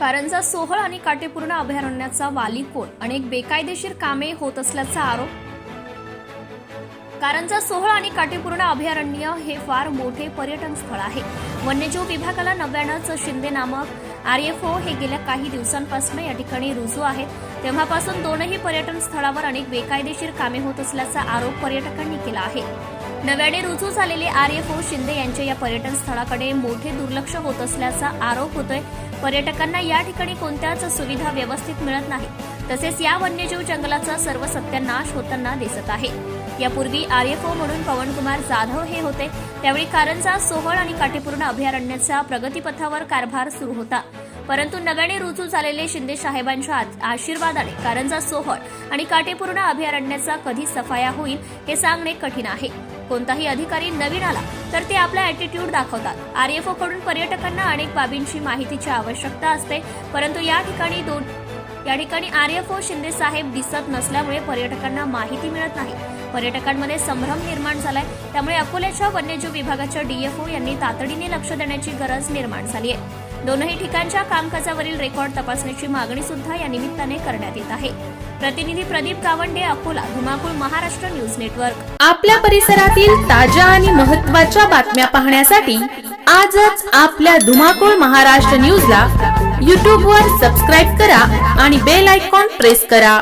कारंजा सोहळ आणि काटेपूर्ण अभयारण्याचा वाली कोण अनेक बेकायदेशीर कामे होत असल्याचा आरोप. कारंजा सोहळ आणि काटेपूर्ण अभयारण्य हे फार मोठे पर्यटन स्थळ आहे. वन्यजीव विभागाला नव्यानंच शिंदे नामक आरएफओ हे गेल्या काही दिवसांपासून या ठिकाणी रुजू आहे तेव्हापासून दोनही पर्यटन स्थळावर अनेक बेकायदेशीर कामे होत असल्याचा आरोप पर्यटकांनी केला आहे. नव्याने रुजू झालेले आर एफ ओ शिंदे यांच्या या पर्यटन स्थळाकडे मोठे दुर्लक्ष होत असल्याचा आरोप होतोय. पर्यटकांना या ठिकाणी कोणत्याच सुविधा व्यवस्थित मिळत नाही. तसेच या वन्यजीव जंगलाचा सर्व सत्यानाश होताना दिसत आहे. यापूर्वी आर एफ ओ म्हणून पवनकुमार जाधव हे होते. त्यावेळी कारंजा सोहळ आणि काटेपूर्ण अभयारण्याचा प्रगतीपथावर कारभार सुरू होता. परंतु नव्याने रुजू झालेले शिंदे साहेबांच्या आशीर्वाद आशीर्वादाने कारंजा सोहळ आणि काटेपूर्ण अभयारण्याचा कधी सफाया होईल हे सांगणे कठीण आहे. कोणताही अधिकारी नवीन आला तर ते आपला अॅटिट्यूड दाखवतात. आरएफओ कडून पर्यटकांना अनेक बाबींची माहितीची आवश्यकता असते परंतु या ठिकाणी दोन या ठिकाणी आरएफओ शिंदे साहेब दिसत नसल्यामुळे पर्यटकांना माहिती मिळत नाही. पर्यटकांमध्ये संभ्रम निर्माण झालाय त्यामुळे अकोल्याच्या वन्यजीव विभागाच्या डीएफओ यांनी तातडीने लक्ष देण्याची गरज निर्माण झाली आहे दोनही ठिकाणच्या कामकाजावरील रेकॉर्ड तपासण्याची मागणी सुद्धा या निमित्ताने करण्यात येत आहे. प्रतिनिधी प्रदीप गावंडे अकोला धुमाकूळ महाराष्ट्र न्यूज नेटवर्क. आपल्या परिसरातील ताज्या आणि महत्त्वाच्या बातम्या पाहण्यासाठी आजच आपल्या धुमाकूळ महाराष्ट्र न्यूजला यूट्यूबवर सबस्क्राईब करा आणि बेल आयकॉन प्रेस करा.